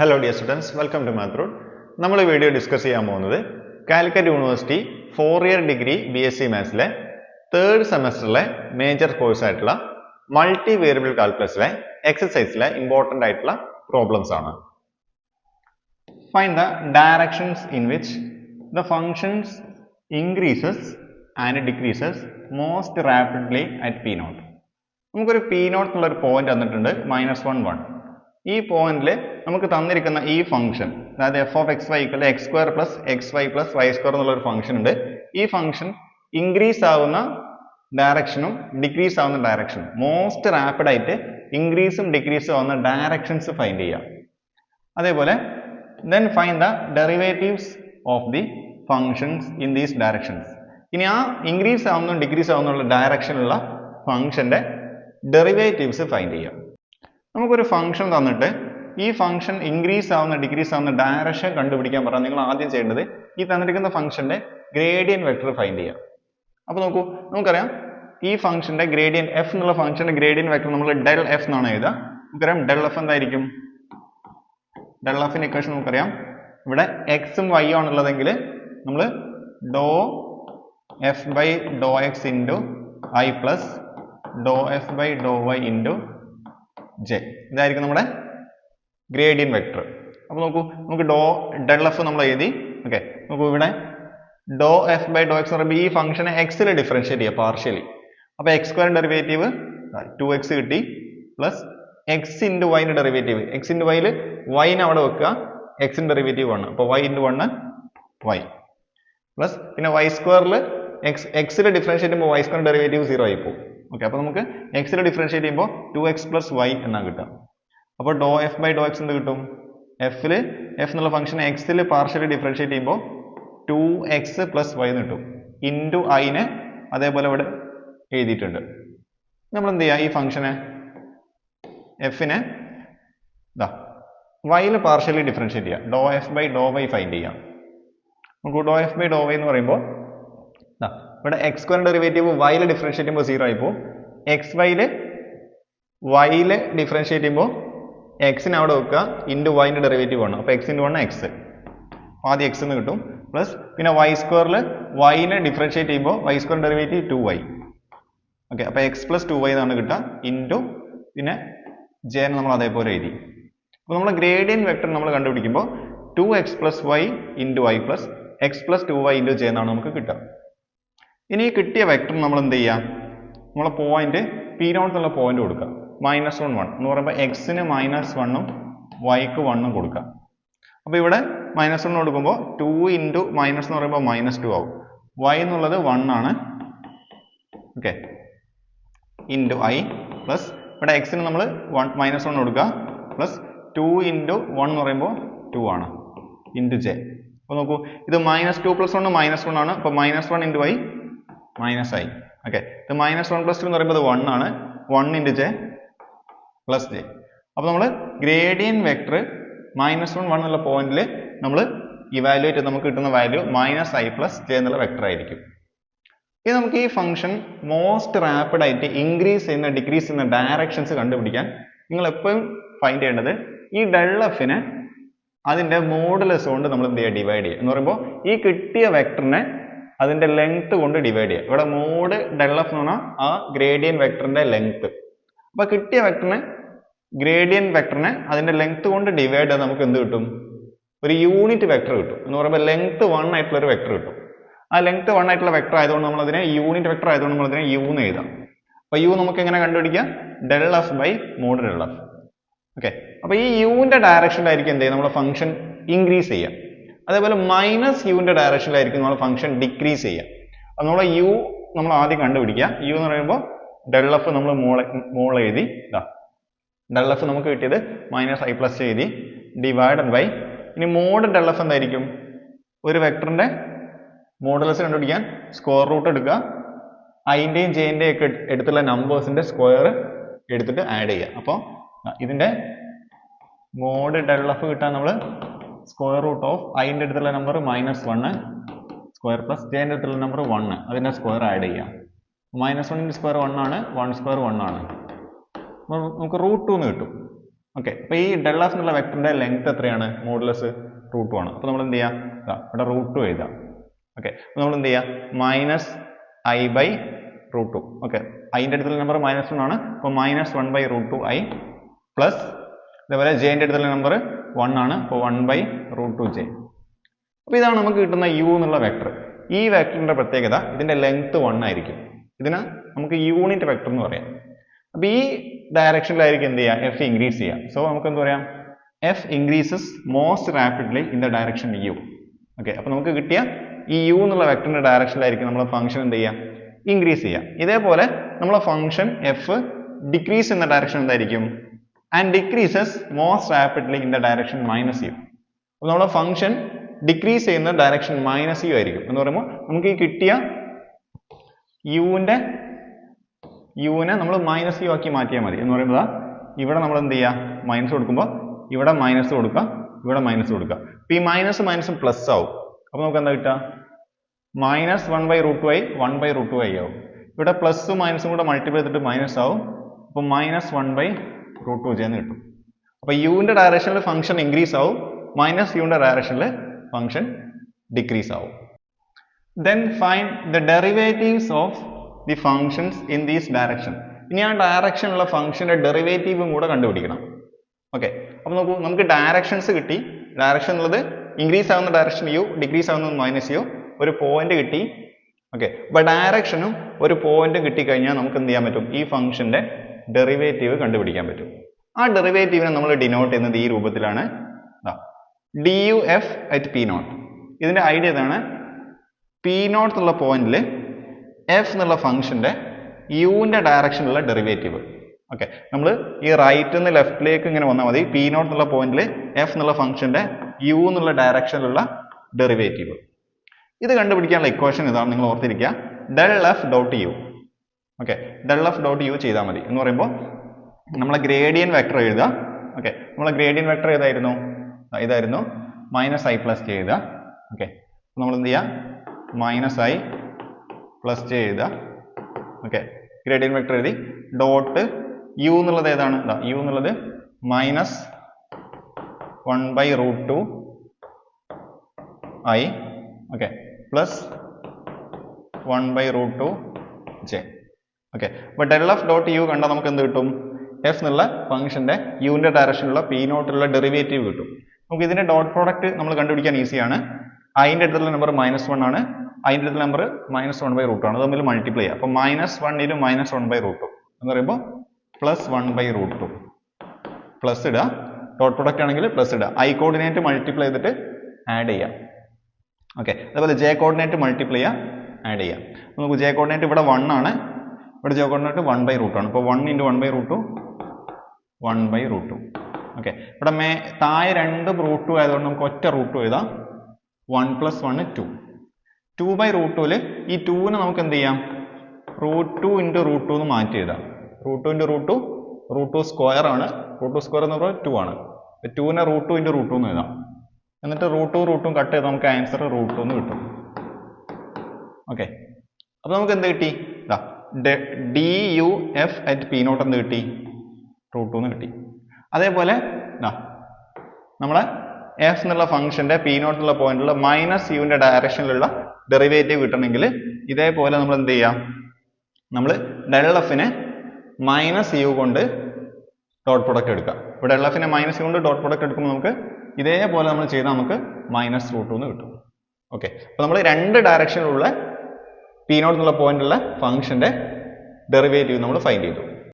Hello dear students welcome to മാത്രൂർ നമ്മൾ video discuss ചെയ്യാൻ പോകുന്നത് Calicut university four year degree B S C മാത്സിലെ third സെമസ്റ്ററിലെ major കോഴ്സായിട്ടുള്ള multi variable കാൽക്കുലസിലെ എക്സസൈസിലെ ഇമ്പോർട്ടന്റ് ആയിട്ടുള്ള പ്രോബ്ലംസ് ആണ്. Fine the directions in which the functions increases and decreases most rapidly at P naught നമുക്കൊരു P not എന്നുള്ളൊരു point തന്നിട്ടുണ്ട് minus one one ഈ പോയിന്റിൽ നമുക്ക് തന്നിരിക്കുന്ന ഈ ഫംഗ്ഷൻ അതായത് F of X Y equal X square plus X Y plus Y square എന്നുള്ള ഒരു ഫംഗ്ഷൻ ഉണ്ട്. ഈ ഫംഗ്ഷൻ ഇൻക്രീസ് ആവുന്ന ഡയറക്ഷനും ഡിക്രീസ് ആവുന്ന ഡയറക്ഷനും മോസ്റ്റ് റാപ്പിഡായിട്ട് ഇൻക്രീസും ഡിക്രീസും ആവുന്ന ഡയറക്ഷൻസ് ഫൈൻഡ് ചെയ്യാം അതേപോലെ then find the derivatives of the functions in these directions ഇനി ആ ഇൻക്രീസ് ആവുന്നതും ഡിക്രീസ് ആവുന്നുള്ള ഡയറക്ഷനുള്ള ഫംഗ്ഷന്റെ ഡെറിവേറ്റീവ്സ് ഫൈൻഡ് ചെയ്യാം നമുക്കൊരു ഫംഗ്ഷൻ തന്നിട്ട് ഈ ഫംഗ്ഷൻ ഇൻക്രീസ് ആവുന്ന ഡിക്രീസ് ആവുന്ന ഡയറക്ഷൻ കണ്ടുപിടിക്കാൻ പറഞ്ഞാൽ നിങ്ങൾ ആദ്യം ചെയ്യേണ്ടത് ഈ തന്നിരിക്കുന്ന ഫംഗ്ഷന്റെ ഗ്രേഡിയൻ വെക്ടർ ഫൈൻഡ് ചെയ്യാം അപ്പോൾ നോക്കൂ നമുക്കറിയാം ഈ ഫംഗ്ഷന്റെ ഗ്രേഡിയൻ എഫ് എന്നുള്ള ഫംഗ്ഷന്റെ ഗ്രേഡിയൻ വെക്ടർ നമ്മൾ ഡെൽ എഫ് എന്നാണ് എഴുതുക. നമുക്കറിയാം ഡെൽ എഫ് എന്തായിരിക്കും? ഡെൽ എഫിന്റെ ഇക്വേഷൻ നമുക്കറിയാം. ഇവിടെ എക്സും വൈ ആണുള്ളതെങ്കിൽ നമ്മൾ do F by do X into I plus do F by do Y into J ഇതായിരിക്കും നമ്മുടെ ഗ്രേഡിയൻ വെക്ടർ അപ്പോൾ നോക്കൂ നമുക്ക് ഡോ ഡെൽ എഫ് നമ്മൾ എഴുതി. ഓക്കെ നോക്കൂ ഇവിടെ do F by do X എന്ന് പറയുമ്പോൾ ഈ ഫംഗ്ഷനെ എക്സിൽ ഡിഫറൻഷ്യേറ്റ് ചെയ്യുക പാർഷ്യലി അപ്പോൾ X square derivative two X കിട്ടി പ്ലസ് എക്സ് ഇന്റു വൈന്റെ ഡെറിവേറ്റീവ് എക്സ് ഇന്റു വൈയിൽ വൈനെ അവിടെ വെക്കുക. എക്സിന്റെ ഡെറിവേറ്റീവ് വൺ അപ്പോൾ Y into one Y plus പിന്നെ വൈ സ്ക്വയറിൽ എക്സ് എക്സിൽ ഡിഫറൻഷ്യേറ്റ് ചെയ്യുമ്പോൾ വൈ സ്ക്വയർ ഡെറിവേറ്റീവ് സീറോ ആയി പോകും. ഓക്കെ അപ്പോൾ നമുക്ക് എക്സിൽ ഡിഫറൻഷിയേറ്റ് ചെയ്യുമ്പോൾ ടു എക്സ് പ്ലസ് വൈ എന്നാണ് കിട്ടുക. അപ്പോൾ do F by do X എന്ത് കിട്ടും? എഫിൽ എഫ് എന്നുള്ള ഫംഗ്ഷൻ എക്സിൽ പാർഷ്യലി ഡിഫറൻഷിയേറ്റ് ചെയ്യുമ്പോൾ ടു എക്സ് പ്ലസ് വൈ എന്ന് കിട്ടും. ഇന്റു ഐന് അതേപോലെ ഇവിടെ എഴുതിയിട്ടുണ്ട്. നമ്മൾ എന്ത് ചെയ്യുക ഈ ഫംഗ്ഷനെ എഫിനെ ഇതാ വൈയിൽ പാർഷ്യലി ഡിഫറൻഷിയേറ്റ് ചെയ്യുക do F by do Y find ചെയ്യാം. നമുക്ക് do F by do Y എന്ന് പറയുമ്പോൾ ദാ ഇവിടെ എക്സ് സ്ക്വയർ ഡെറിവേറ്റീവ് വൈയിൽ ഡിഫറൻഷിയേറ്റ് ചെയ്യുമ്പോൾ സീറോ ആയി പോകും എക്സ് വൈയിൽ വൈയിൽ ഡിഫറൻഷിയേറ്റ് ചെയ്യുമ്പോൾ എക്സിന് അവിടെ വെക്കുക. ഇന്റു വൈന്റെ ഡെറിവേറ്റീവ് ആണ്. അപ്പോൾ എക്സ് ഇന്റു വൺ എക്സ് ആദ്യം എക്സ് എന്ന് കിട്ടും. പ്ലസ് പിന്നെ വൈ സ്ക്വയറിൽ വൈനെ ഡിഫറൻഷിയേറ്റ് ചെയ്യുമ്പോൾ Y square derivative two Y okay അപ്പോൾ എക്സ് പ്ലസ് ടു വൈ എന്നാണ് കിട്ടുക. ഇന്റു പിന്നെ ജെ നമ്മൾ അതേപോലെ എഴുതി. അപ്പോൾ നമ്മൾ ഗ്രേഡിയൻ വെക്ടർ നമ്മൾ കണ്ടുപിടിക്കുമ്പോൾ two X plus Y into Y plus X plus two Y into J എന്നാണ് നമുക്ക് കിട്ടുക. ഇനി ഈ കിട്ടിയ വെക്ടർ നമ്മൾ എന്ത് ചെയ്യാം? നമ്മളെ പോയിന്റ് പി നോട്ട് എന്നുള്ള പോയിന്റ് കൊടുക്കുക. മൈനസ് വൺ വൺ എന്ന് പറയുമ്പോൾ എക്സിന് മൈനസ് വണ്ണും വൈക്ക് വണ്ണും കൊടുക്കുക. അപ്പോൾ ഇവിടെ മൈനസ് വൺ കൊടുക്കുമ്പോൾ ടു ഇന്റു മൈനസ് എന്ന് പറയുമ്പോൾ മൈനസ് ടു ആവും. വൈ എന്നുള്ളത് വൺ ആണ്. ഓക്കെ ഇന്റു ഐ പ്ലസ് ഇവിടെ എക്സിന് നമ്മൾ വൺ മൈനസ് വൺ കൊടുക്കുക. പ്ലസ് ടു ഇന്റു വൺ എന്ന് പറയുമ്പോൾ ടു ആണ്. ഇന്റു ജെ അപ്പോൾ നോക്കൂ. ഇത് minus two plus one minus one ആണ്. അപ്പോൾ minus one into I minus I okay ഇത് മൈനസ് വൺ പ്ലസ് ടു എന്ന് പറയുമ്പോൾ വൺ ആണ്. One into J plus J അപ്പോൾ നമ്മൾ gradient vector minus one one എന്നുള്ള പോയിന്റിൽ നമ്മൾ ഇവാലുവേറ്റ് നമുക്ക് കിട്ടുന്ന value minus I plus J എന്നുള്ള വെക്ടർ ആയിരിക്കും. ഇനി നമുക്ക് ഈ ഫംഗ്ഷൻ മോസ്റ്റ് റാപ്പിഡ് ആയിട്ട് ഇൻക്രീസ് ചെയ്യുന്ന ഡിക്രീസ് ചെയ്യുന്ന ഡയറക്ഷൻസ് കണ്ടുപിടിക്കാൻ നിങ്ങൾ എപ്പോഴും ഫൈൻഡ് ചെയ്യേണ്ടത് ഈ ഡെൽ എഫിനെ അതിന്റെ മോഡുലസ് കൊണ്ട് നമ്മൾ എന്ത് ചെയ്യുക ഡിവൈഡ് ചെയ്യുക. എന്ന് പറയുമ്പോൾ ഈ കിട്ടിയ വെക്ടറിനെ അതിന്റെ ലെങ്ത് കൊണ്ട് ഡിവൈഡ് ചെയ്യുക ഇവിടെ മോഡ് ഡെൽ എഫ് എന്ന് പറഞ്ഞാൽ ആ ഗ്രേഡിയൻ വെക്ടറിന്റെ ലെങ്ത് അപ്പൊ കിട്ടിയ വെക്ടറിനെ ഗ്രേഡിയൻ വെക്ടറിനെ അതിന്റെ ലെങ്ത് കൊണ്ട് ഡിവൈഡ് ചെയ്താൽ നമുക്ക് എന്ത് കിട്ടും? ഒരു യൂണിറ്റ് വെക്ടർ കിട്ടും. എന്ന് പറയുമ്പോൾ ലെങ്ത് വൺ ആയിട്ടുള്ള ഒരു വെക്ടർ കിട്ടും. ആ ലെങ്ത് വൺ ആയിട്ടുള്ള വെക്ടർ ആയതുകൊണ്ട് നമ്മൾ അതിനെ യൂണിറ്റ് വെക്ടർ ആയതുകൊണ്ട് നമ്മൾ അതിനെ യു എന്ന് എഴുതാം. അപ്പൊ യു നമുക്ക് എങ്ങനെ കണ്ടുപിടിക്കാം? Del F by mod del F okay അപ്പൊ ഈ യുവിന്റെ ഡയറക്ഷനിലായിരിക്കും എന്ത് ചെയ്യുക? നമ്മുടെ ഫംഗ്ഷൻ ഇൻക്രീസ് ചെയ്യുക. അതേപോലെ മൈനസ് യുവിന്റെ ഡയറക്ഷനിലായിരിക്കും നമ്മൾ ഫംഗ്ഷൻ ഡിക്രീസ് ചെയ്യുക. അപ്പൊ നമ്മൾ യു നമ്മൾ ആദ്യം കണ്ടുപിടിക്കുക. യു എന്ന് പറയുമ്പോൾ ഡെൽ എഫ് നമ്മൾ മോളെ മോൾ എഴുതി ഇതാ. ഡെൽ എഫ് നമുക്ക് കിട്ടിയത് മൈനസ് ഐ പ്ലസ് എഴുതി ഡിവൈഡഡ് ബൈ ഇനി മോഡ് ഡെൽ എഫ് എന്തായിരിക്കും? ഒരു വെക്ടറിന്റെ മോഡലസ് കണ്ടുപിടിക്കാൻ സ്ക്വയർ റൂട്ട് എടുക്കുക. ഐന്റെയും ജെയിന്റെയും ഒക്കെ എടുത്തുള്ള നമ്പേഴ്സിന്റെ സ്ക്വയർ എടുത്തിട്ട് ആഡ് ചെയ്യുക. അപ്പോൾ ഇതിന്റെ മോഡ് എഫ് കിട്ടാൻ നമ്മൾ സ്ക്വയർ റൂട്ട് ഓഫ് ഐന്റെ അടുത്തുള്ള number minus one square plus ജെന്റെ അടുത്തുള്ള നമ്പർ വണ്ണ് അതിന്റെ സ്ക്വയർ ആഡ് ചെയ്യാം. മൈനസ് വണ്ണിന്റെ സ്ക്വയർ വൺ ആണ് വൺ സ്ക്വയർ വൺ ആണ്. നമുക്ക് റൂട്ട് ടു എന്ന് കിട്ടും. ഓക്കെ അപ്പോൾ ഈ ഡെല്ലാസ് എന്നുള്ള വെക്ടറിന്റെ ലെങ്ത് എത്രയാണ്? മോഡുലസ് റൂട്ട് ടു ആണ് അപ്പോൾ നമ്മൾ എന്ത് ചെയ്യാം? ഇവിടെ റൂട്ട് ടു എഴുതാം. ഓക്കെ അപ്പോൾ നമ്മൾ എന്ത് ചെയ്യുക minus I by root two okay ഐന്റെ അടുത്തുള്ള നമ്പർ മൈനസ് വൺ ആണ്. അപ്പോൾ minus one by root two I plus അതേപോലെ ജെന്റെ അടുത്തുള്ള നമ്പർ വൺ ആണ്. അപ്പോൾ one by root two J അപ്പോൾ ഇതാണ് നമുക്ക് കിട്ടുന്ന യു എന്നുള്ള വെക്ടർ ഈ വെക്ടറിന്റെ പ്രത്യേകത ഇതിന്റെ ലെങ്ത് വൺ ആയിരിക്കും. ഇതിന് നമുക്ക് യൂണിറ്റ് വെക്ടർ എന്ന് പറയാം. അപ്പോൾ ഈ ഡയറക്ഷനിലായിരിക്കും എന്ത് ചെയ്യുക? എഫ് ഇൻക്രീസ് ചെയ്യുക. സോ നമുക്ക് എന്ത് പറയാം? F increases most rapidly in the direction U okay അപ്പോൾ നമുക്ക് കിട്ടിയ ഈ യു എന്നുള്ള വെക്ടറിന്റെ ഡയറക്ഷനിലായിരിക്കും നമ്മൾ ഫംഗ്ഷൻ എന്ത് ചെയ്യുക? ഇൻക്രീസ് ചെയ്യുക. ഇതേപോലെ നമ്മളെ ഫംഗ്ഷൻ എഫ് ഡിക്രീസ് എന്ന ഡയറക്ഷൻ എന്തായിരിക്കും? And decreases most rapidly in the direction minus U അപ്പോൾ നമ്മുടെ ഫംഗ്ഷൻ ഡിക്രീസ് ചെയ്യുന്ന ഡയറക്ഷൻ മൈനസ് യു ആയിരിക്കും. എന്ന് പറയുമ്പോൾ നമുക്ക് ഈ കിട്ടിയ യുവിന്റെ യുവിനെ നമ്മൾ മൈനസ് യു ആക്കി മാറ്റിയാൽ മതി. എന്ന് പറയുമ്പോൾ ഇവിടെ നമ്മൾ എന്ത് ചെയ്യുക? മൈനസ് കൊടുക്കുമ്പോൾ ഇവിടെ മൈനസ് കൊടുക്കുക ഇവിടെ മൈനസ് കൊടുക്കുക. അപ്പോൾ ഈ മൈനസ് മൈനസും പ്ലസ് ആവും. അപ്പോൾ നമുക്ക് എന്താ കിട്ടുക? Minus one by root I one by root I ആവും. ഇവിടെ പ്ലസ്സും മൈനസും കൂടെ മൾട്ടിപ്ലൈ ചെയ്തിട്ട് മൈനസ് ആവും. അപ്പോൾ minus one by root two J എന്ന് കിട്ടും അപ്പോൾ യുവിന്റെ ഡയറക്ഷനിൽ ഫംഗ്ഷൻ ഇൻക്രീസ് ആവും മൈനസ് യുവിന്റെ ഡയറക്ഷനിൽ ഫംഗ്ഷൻ ഡിക്രീസ് ആവും. Then fine the derivatives of the functions in these direction ഇനി ആ ഡയറക്ഷനുള്ള ഫംഗ്ഷന്റെ ഡെറിവേറ്റീവും കൂടെ കണ്ടുപിടിക്കണം. ഓക്കെ അപ്പോൾ നോക്കൂ നമുക്ക് ഡയറക്ഷൻസ് കിട്ടി. ഡയറക്ഷൻ ഉള്ളത് ഇൻക്രീസ് ആവുന്ന ഡയറക്ഷൻ യു ഡിക്രീസ് ആവുന്ന മൈനസ് യു ഒരു പോയിന്റ് കിട്ടി. ഓക്കെ അപ്പോൾ ഡയറക്ഷനും ഒരു പോയിന്റും കിട്ടിക്കഴിഞ്ഞാൽ നമുക്ക് എന്ത് ചെയ്യാൻ പറ്റും? ഈ ഫംഗ്ഷന്റെ ഡെറിവേറ്റീവ് കണ്ടുപിടിക്കാൻ പറ്റും. ആ ഡെറിവേറ്റീവിനെ നമ്മൾ ഡിനോട്ട് ചെയ്യുന്നത് ഈ രൂപത്തിലാണ്. D U F at P naught ഇതിന്റെ ഐഡിയ ഇതാണ് പി നോട്ട് എന്നുള്ള പോയിന്റിൽ എഫ് എന്നുള്ള ഫംഗ്ഷന്റെ യുവിന്റെ ഡയറക്ഷനിലുള്ള ഡെറിവേറ്റീവ് ഓക്കെ നമ്മൾ ഈ റൈറ്റ് നിന്ന് ലെഫ്റ്റിലേക്ക് ഇങ്ങനെ വന്നാൽ മതി. പി നോട്ട് എന്നുള്ള പോയിന്റിൽ എഫ് എന്നുള്ള ഫംഗ്ഷന്റെ യു എന്നുള്ള ഡയറക്ഷനിലുള്ള ഡെറിവേറ്റീവ് ഇത് കണ്ടുപിടിക്കാനുള്ള ഇക്വേഷൻ ഇതാണ് നിങ്ങൾ ഓർത്തിരിക്കുക. Del F dot U okay del F dot U ചെയ്താൽ മതി. എന്ന് പറയുമ്പോൾ നമ്മളെ ഗ്രേഡിയൻ വെക്ടർ എഴുതുക. ഓക്കെ നമ്മളെ ഗ്രേഡിയൻ വെക്ടർ ഏതായിരുന്നു? ഇതായിരുന്നു മൈനസ് ഐ പ്ലസ് ജെ എഴുതുക. ഓക്കെ നമ്മൾ എന്ത് ചെയ്യുക മൈനസ് ഐ പ്ലസ് ജെ എഴുതുക. ഓക്കെ ഗ്രേഡിയൻ വെക്ടർ എഴുതി. ഡോട്ട് യു എന്നുള്ളത് ഏതാണ്? യു എന്നുള്ളത് minus one by root two I okay plus one by root two J okay അപ്പോൾ ഡെൽ എഫ് ഡോട്ട് യു കണ്ടാൽ നമുക്ക് എന്ത് കിട്ടും? എഫ് എന്നുള്ള ഫംഗ്ഷന്റെ യുവിന്റെ ഡയറക്ഷനിലുള്ള പി നോട്ടിലുള്ള ഡെറിവേറ്റീവ് കിട്ടും. നമുക്ക് ഇതിന്റെ ഡോട്ട് പ്രോഡക്റ്റ് നമ്മൾ കണ്ടുപിടിക്കാൻ ഈസിയാണ് അതിന്റെ അടുത്തുള്ള നമ്പർ മൈനസ് വൺ ആണ്. അതിന്റെ അടുത്തുള്ള number minus one by root ആണ്. അത് തമ്മിൽ മൾട്ടിപ്ലൈ ചെയ്യാം. അപ്പോൾ മൈനസ് വണ്ണിലും മൈനസ് വൺ ബൈ റൂട്ട് എന്ന് പറയുമ്പോൾ plus one by root two plus ഇടുക ഡോട്ട് പ്രോഡക്റ്റ് ആണെങ്കിൽ പ്ലസ് ഇടുക ഐ കോർഡിനേറ്റ് മൾട്ടിപ്ലൈ ചെയ്തിട്ട് ആഡ് ചെയ്യാം. ഓക്കെ അതുപോലെ ജെ കോർഡിനേറ്റ് മൾട്ടിപ്ലൈ ചെയ്യുക ആഡ് ചെയ്യാം. നമുക്ക് ജെ കോർഡിനേറ്റ് ഇവിടെ വൺ ആണ്. ഇവിടെ കോർഡിനേറ്റ് വൺ ബൈ റൂട്ട് ആണ്. അപ്പോൾ one into one by root one by root okay ഇവിടെ മേ താഴെ രണ്ട് റൂട്ട് ടു ആയതുകൊണ്ട് നമുക്ക് ഒറ്റ റൂട്ട് ടു എഴുതാം. One plus one two two by root ടുവിൽ ഈ ടൂവിനെ നമുക്ക് എന്ത് ചെയ്യാം? Root two into root two എന്ന് മാറ്റി എഴുതാം. Root two into root two root two square ആണ്. റൂട്ട് ടു സ്ക്വയർ എന്ന് പറയുന്നത് ടു ആണ്. ടുവിനെ root two into root two എന്ന് എഴുതാം. എന്നിട്ട് റൂട്ട് ടു റൂട്ടും കട്ട് ചെയ്താൽ നമുക്ക് ആൻസർ റൂട്ട് ടു എന്ന് കിട്ടും. ഓക്കെ അപ്പോൾ നമുക്ക് എന്ത് കിട്ടി? D U F at P naught എന്ത് കിട്ടി. റൂട്ട് ടു എന്ന് കിട്ടി. അതേപോലെ നമ്മളെ എഫ് എന്നുള്ള ഫംഗ്ഷന്റെ പി നോട്ട് എന്നുള്ള പോയിന്റിലുള്ള മൈനസ് യുവിന്റെ ഡയറക്ഷനിലുള്ള ഡെറിവേറ്റീവ് കിട്ടണമെങ്കിൽ ഇതേപോലെ നമ്മൾ എന്ത് ചെയ്യാം? നമ്മൾ ഡെൽ എഫിനെ മൈനസ് യു കൊണ്ട് ഡോട്ട് പ്രൊഡക്റ്റ് എടുക്കാം. ഇവിടെ ഡെൽ എഫിനെ മൈനസ് കൊണ്ട് ഡോട്ട് പ്രൊഡക്റ്റ് എടുക്കുമ്പോൾ നമുക്ക് ഇതേപോലെ നമ്മൾ ചെയ്താൽ നമുക്ക് മൈനസ് റൂട്ട് എന്ന് കിട്ടും. ഓക്കെ അപ്പോൾ നമ്മൾ രണ്ട് ഡയറക്ഷനിലുള്ള പി നോട്ട് എന്നുള്ള പോയിന്റുള്ള ഫംഗ്ഷന്റെ ഡെറിവേറ്റീവ് നമ്മൾ ഫൈൻഡ് ചെയ്തു.